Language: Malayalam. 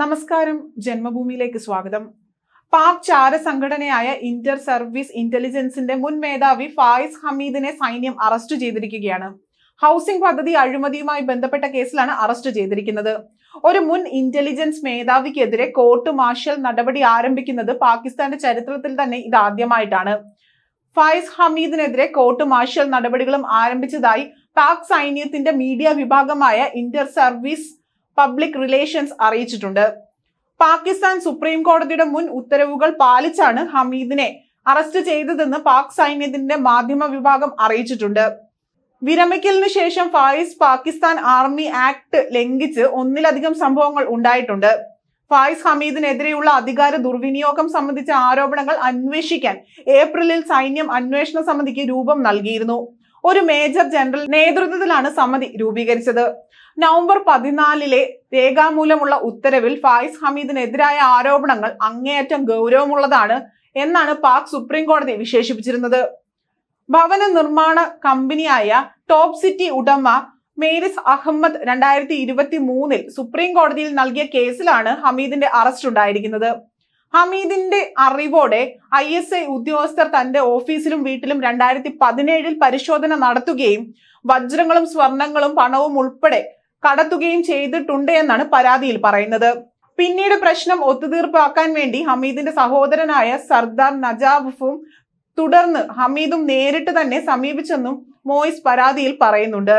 നമസ്കാരം. ജന്മഭൂമിയിലേക്ക് സ്വാഗതം. പാക് ചാര സംഘടനയായ ഇന്റർ സർവീസ് ഇന്റലിജൻസിന്റെ മുൻ മേധാവി ഫായിസ് ഹമീദിനെ സൈന്യം അറസ്റ്റ് ചെയ്തിരിക്കുകയാണ്. ഹൗസിംഗ് പദ്ധതി അഴിമതിയുമായി ബന്ധപ്പെട്ട കേസിലാണ് അറസ്റ്റ് ചെയ്തിരിക്കുന്നത്. ഒരു മുൻ ഇന്റലിജൻസ് മേധാവിക്കെതിരെ കോർട്ട് മാർഷൽ നടപടി ആരംഭിക്കുന്നത് പാകിസ്ഥാന്റെ ചരിത്രത്തിൽ തന്നെ ഇതാദ്യമായിട്ടാണ്. ഫായിസ് ഹമീദിനെതിരെ കോർട്ട് മാർഷൽ നടപടികളും ആരംഭിച്ചതായി പാക് സൈന്യത്തിന്റെ മീഡിയ വിഭാഗമായ ഇന്റർ സർവീസ് പബ്ലിക് റിലേഷൻസ് അറിയിച്ചിട്ടുണ്ട്. പാകിസ്ഥാൻ സുപ്രീം കോടതിയുടെ മുൻ ഉത്തരവുകൾ പാലിച്ചാണ് ഹമീദിനെ അറസ്റ്റ് ചെയ്തതെന്ന് പാക് സൈന്യത്തിന്റെ മാധ്യമ വിഭാഗം അറിയിച്ചിട്ടുണ്ട്. വിരമിക്കലിനു ശേഷം ഫായിസ് പാകിസ്ഥാൻ ആർമി ആക്ട് ലംഘിച്ച് ഒന്നിലധികം സംഭവങ്ങൾ ഉണ്ടായിട്ടുണ്ട്. ഫായിസ് ഹമീദിനെതിരെയുള്ള അധികാര ദുർവിനിയോഗം സംബന്ധിച്ച ആരോപണങ്ങൾ അന്വേഷിക്കാൻ ഏപ്രിലിൽ സൈന്യം അന്വേഷണ സമിതിക്ക് രൂപം നൽകിയിരുന്നു. ഒരു മേജർ ജനറൽ നേതൃത്വത്തിലാണ് സമിതി രൂപീകരിച്ചത്. നവംബർ പതിനാലിലെ രേഖാമൂലമുള്ള ഉത്തരവിൽ ഫായിസ് ഹമീദിനെതിരായ ആരോപണങ്ങൾ അങ്ങേയറ്റം ഗൗരവമുള്ളതാണ് എന്നാണ് പാക് സുപ്രീം കോടതി വിശേഷിപ്പിച്ചിരുന്നത്. ഭവന നിർമ്മാണ കമ്പനിയായ ടോപ്പ് സിറ്റി ഉടമ മേരിസ് അഹമ്മദ് രണ്ടായിരത്തി ഇരുപത്തി മൂന്നിൽ സുപ്രീം കോടതിയിൽ നൽകിയ കേസിലാണ് ഹമീദിന്റെ അറസ്റ്റ് ഉണ്ടായിരിക്കുന്നത്. ഹമീദിന്റെ അറിവോടെ ഐ എസ് ഐ ഉദ്യോഗസ്ഥർ തന്റെ ഓഫീസിലും വീട്ടിലും രണ്ടായിരത്തി പതിനേഴിൽ പരിശോധന നടത്തുകയും വജ്രങ്ങളും സ്വർണങ്ങളും പണവും ഉൾപ്പെടെ കടത്തുകയും ചെയ്തിട്ടുണ്ട് എന്നാണ് പരാതിയിൽ പറയുന്നത്. പിന്നീട് പ്രശ്നം ഒത്തുതീർപ്പാക്കാൻ വേണ്ടി ഹമീദിന്റെ സഹോദരനായ സർദാർ നജാബുഫും തുടർന്ന് ഹമീദും നേരിട്ട് തന്നെ സമീപിച്ചെന്നും മോയിസ് പരാതിയിൽ പറയുന്നുണ്ട്.